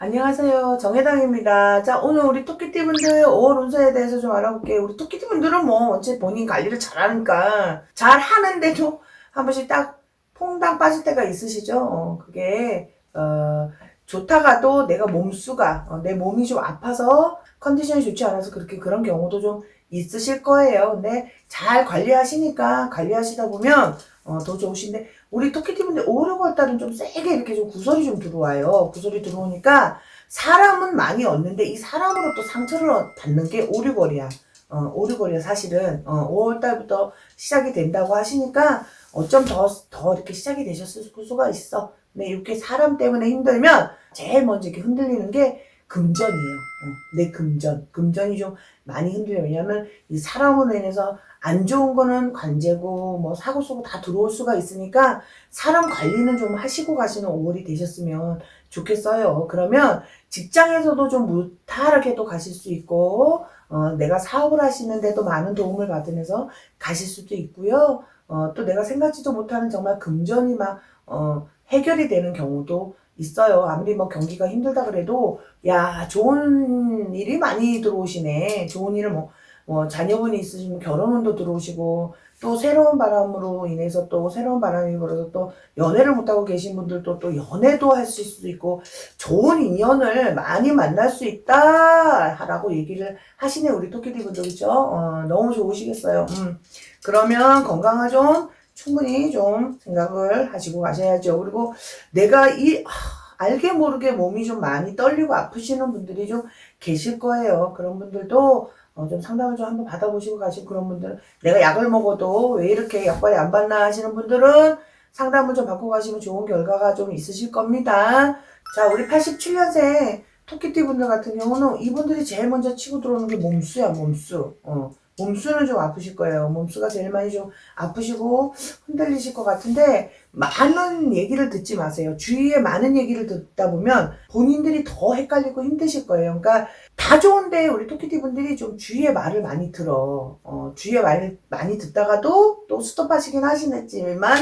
안녕하세요. 정혜당입니다. 자, 오늘 우리 토끼띠분들 5월 운세에 대해서 좀 알아볼게요. 우리 토끼띠분들은 뭐, 어째 본인 관리를 잘하니까, 잘 하는데도 한 번씩 딱 퐁당 빠질 때가 있으시죠? 어, 그게, 어, 좋다가도 내가 몸수가, 어, 내 몸이 좀 아파서 컨디션이 좋지 않아서 그렇게 그런 경우도 좀 있으실 거예요. 근데 잘 관리하시니까, 관리하시다 보면, 어, 더 좋으신데, 우리 토끼팀인데 5, 6월 달은 좀 세게 이렇게 좀 구설이 좀 들어와요. 구설이 들어오니까 사람은 많이 얻는데 이 사람으로 또 상처를 받는 게 5, 6월이야. 어, 5, 6월이야 사실은. 어, 5월 달부터 시작이 된다고 하시니까 어쩜 더, 더 이렇게 시작이 되셨을 수가 있어. 근데 이렇게 사람 때문에 힘들면 제일 먼저 이렇게 흔들리는 게 금전이에요. 어, 내 금전. 금전이 좀 많이 흔들려요. 왜냐면 이 사람으로 인해서 안 좋은 거는 관제고 뭐 사고 쓰고 다 들어올 수가 있으니까 사람 관리는 좀 하시고 가시는 5월이 되셨으면 좋겠어요. 그러면 직장에서도 좀 무탈하게도 가실 수 있고 어, 내가 사업을 하시는데도 많은 도움을 받으면서 가실 수도 있고요. 어, 또 내가 생각지도 못하는 정말 금전이 막 어, 해결이 되는 경우도 있어요. 아무리 뭐 경기가 힘들다 그래도 야 좋은 일이 많이 들어오시네. 좋은 일을 뭐, 뭐 자녀분이 있으시면 결혼운도 들어오시고 또 새로운 바람으로 인해서 또 새로운 바람이 불어서 또 연애를 못하고 계신 분들도 또 연애도 할수 수도 있고 좋은 인연을 많이 만날 수 있다 라고 얘기를 하시네 우리 토끼디 분들 그죠? 어, 너무 좋으시겠어요. 음. 그러면 건강을 좀 충분히 좀 생각을 하시고 가셔야죠. 그리고 내가 이 하, 알게 모르게 몸이 좀 많이 떨리고 아프시는 분들이 좀 계실 거예요. 그런 분들도 어, 좀 상담을 좀 한번 받아보시고 가신 그런 분들은 내가 약을 먹어도 왜 이렇게 약발이 안 받나 하시는 분들은 상담을 좀 받고 가시면 좋은 결과가 좀 있으실 겁니다. 자, 우리 87년생 토끼띠 분들 같은 경우는 이분들이 제일 먼저 치고 들어오는 게 몸수야, 몸수. 어, 몸수는 좀 아프실 거예요. 몸수가 제일 많이 좀 아프시고 흔들리실 것 같은데 많은 얘기를 듣지 마세요. 주위에 많은 얘기를 듣다 보면 본인들이 더 헷갈리고 힘드실 거예요. 그러니까 다 좋은데 우리 토끼띠 분들이 좀 주위의 말을 많이 들어. 어, 주위의 말을 많이 듣다가도 또 스톱하시긴 하시겠지만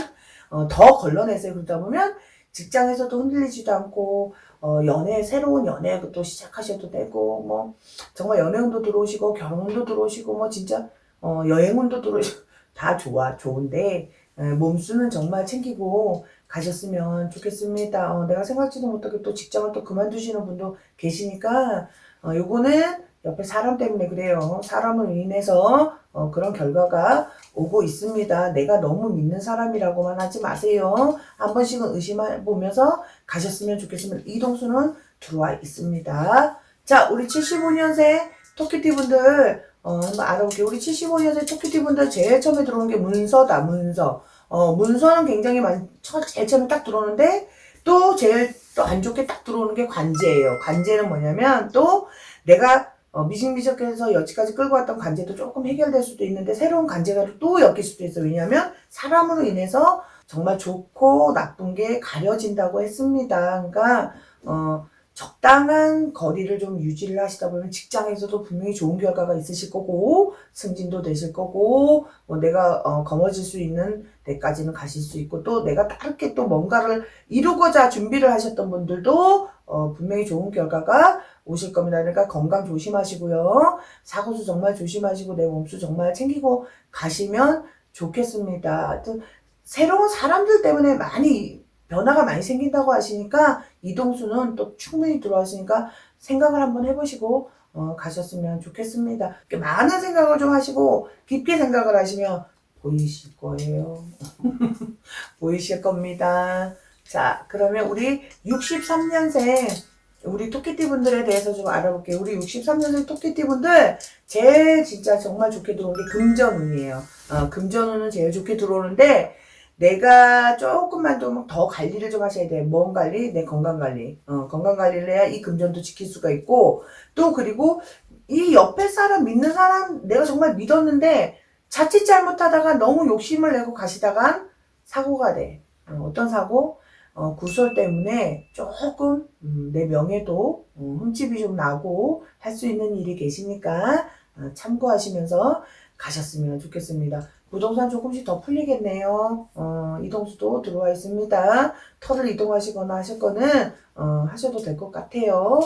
어, 더 걸러내세요. 그러다 보면 직장에서도 흔들리지도 않고 어, 연애 새로운 연애도 시작하셔도 되고 뭐 정말 연애운도 들어오시고 결혼운도 들어오시고 뭐 진짜 어, 여행운도 들어오시고 다 좋아 좋은데 에, 몸수는 정말 챙기고 가셨으면 좋겠습니다. 어, 내가 생각지도 못하게 또 직장을 또 그만두시는 분도 계시니까 어, 요거는 옆에 사람 때문에 그래요. 사람을 인해서 어, 그런 결과가 오고 있습니다. 내가 너무 믿는 사람이라고만 하지 마세요. 한 번씩은 의심해 보면서 가셨으면 좋겠으면 이동수는 들어와 있습니다. 자, 우리 75년생 토끼띠 분들 어, 한번 알아볼게요. 우리 75년생 토끼띠 분들 제일 처음에 들어오는 게 문서다, 문서. 어, 문서는 굉장히 처- 제일 처음에 딱 들어오는데, 또 제일 또 안 좋게 딱 들어오는 게 관제예요. 관제는 뭐냐면, 또 내가 어, 미식미적해서 여기까지 끌고 왔던 관제도 조금 해결될 수도 있는데, 새로운 관제가 또 엮일 수도 있어요. 왜냐면, 사람으로 인해서 정말 좋고 나쁜 게 가려진다고 했습니다. 그러니까, 어, 적당한 거리를 좀 유지를 하시다 보면 직장에서도 분명히 좋은 결과가 있으실 거고 승진도 되실 거고 뭐 내가 어, 거머쥘 수 있는 데까지는 가실 수 있고 또 내가 다르게 또 뭔가를 이루고자 준비를 하셨던 분들도 어, 분명히 좋은 결과가 오실 겁니다. 그러니까 건강 조심하시고요. 사고수 정말 조심하시고 내 몸수 정말 챙기고 가시면 좋겠습니다. 하여튼 새로운 사람들 때문에 많이 변화가 많이 생긴다고 하시니까 이동수는 또 충분히 들어왔으니까 생각을 한번 해보시고 어, 가셨으면 좋겠습니다. 많은 생각을 좀 하시고 깊게 생각을 하시면 보이실 거예요. 보이실 겁니다. 자, 그러면 우리 63년생 우리 토끼띠 분들에 대해서 좀 알아볼게요. 우리 63년생 토끼띠 분들 제일 진짜 정말 좋게 들어오는 게 금전운이에요. 어, 금전운은 제일 좋게 들어오는데 내가 조금만 좀 더 관리를 좀 하셔야 돼요. 뭔 관리? 내 건강 관리. 어, 건강 관리를 해야 이 금전도 지킬 수가 있고, 또 그리고 이 옆에 사람, 믿는 사람, 내가 정말 믿었는데, 자칫 잘못하다가 너무 욕심을 내고 가시다간 사고가 돼. 어, 떤 사고? 어, 구설 때문에 조금, 음, 내 명예도 어, 흠집이 좀 나고 할 수 있는 일이 계시니까 어, 참고하시면서 가셨으면 좋겠습니다. 부동산 조금씩 더 풀리겠네요. 어, 이동수도 들어와 있습니다. 터를 이동하시거나 하실 거는 어, 하셔도 될 것 같아요.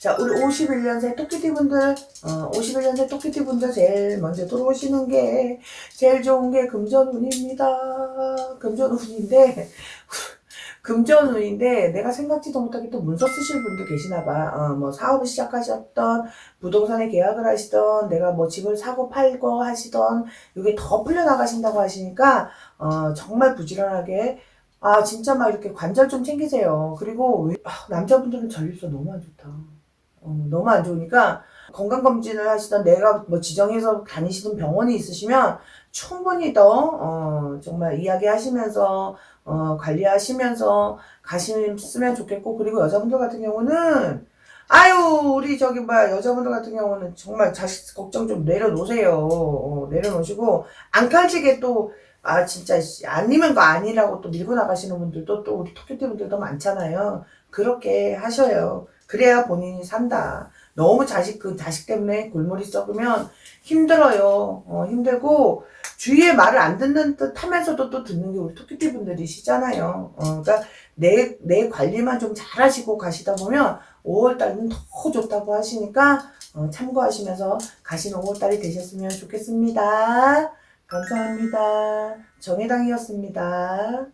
자, 우리 51년생 토끼띠분들, 어, 51년생 토끼띠분들 제일 먼저 들어오시는 게, 제일 좋은 게 금전운입니다. 금전운인데, 금전운인데, 내가 생각지도 못하게 또 문서 쓰실 분도 계시나 봐. 어, 뭐, 사업을 시작하셨던, 부동산에 계약을 하시던, 내가 뭐 집을 사고 팔고 하시던, 이게 더 풀려나가신다고 하시니까, 어, 정말 부지런하게, 아, 진짜 막 이렇게 관절 좀 챙기세요. 그리고, 왜- 아, 남자분들은 전립선 너무 안 좋다. 어, 너무 안 좋으니까 건강검진을 하시던 내가 뭐 지정해서 다니시던 병원이 있으시면 충분히 더, 어, 정말 이야기하시면서, 어, 관리하시면서 가시면 좋겠고, 그리고 여자분들 같은 경우는, 아유, 우리 저기 뭐야, 여자분들 같은 경우는 정말 자식 걱정 좀 내려놓으세요. 어, 내려놓으시고, 안 칼지게 또, 아, 진짜, 씨, 아니면 거 아니라고 또 밀고 나가시는 분들도 또 우리 토끼띠 분들도 많잖아요. 그렇게 하셔요. 그래야 본인이 산다. 너무 자식, 그 자식 때문에 골머리 썩으면 힘들어요. 어, 힘들고, 주위에 말을 안 듣는 듯 하면서도 또 듣는 게 우리 토끼띠 분들이시잖아요. 어, 그러니까 내, 내 관리만 좀 잘 하시고 가시다 보면 5월 달은 더 좋다고 하시니까 어, 참고하시면서 가시는 5월 달이 되셨으면 좋겠습니다. 감사합니다. 정혜당이었습니다.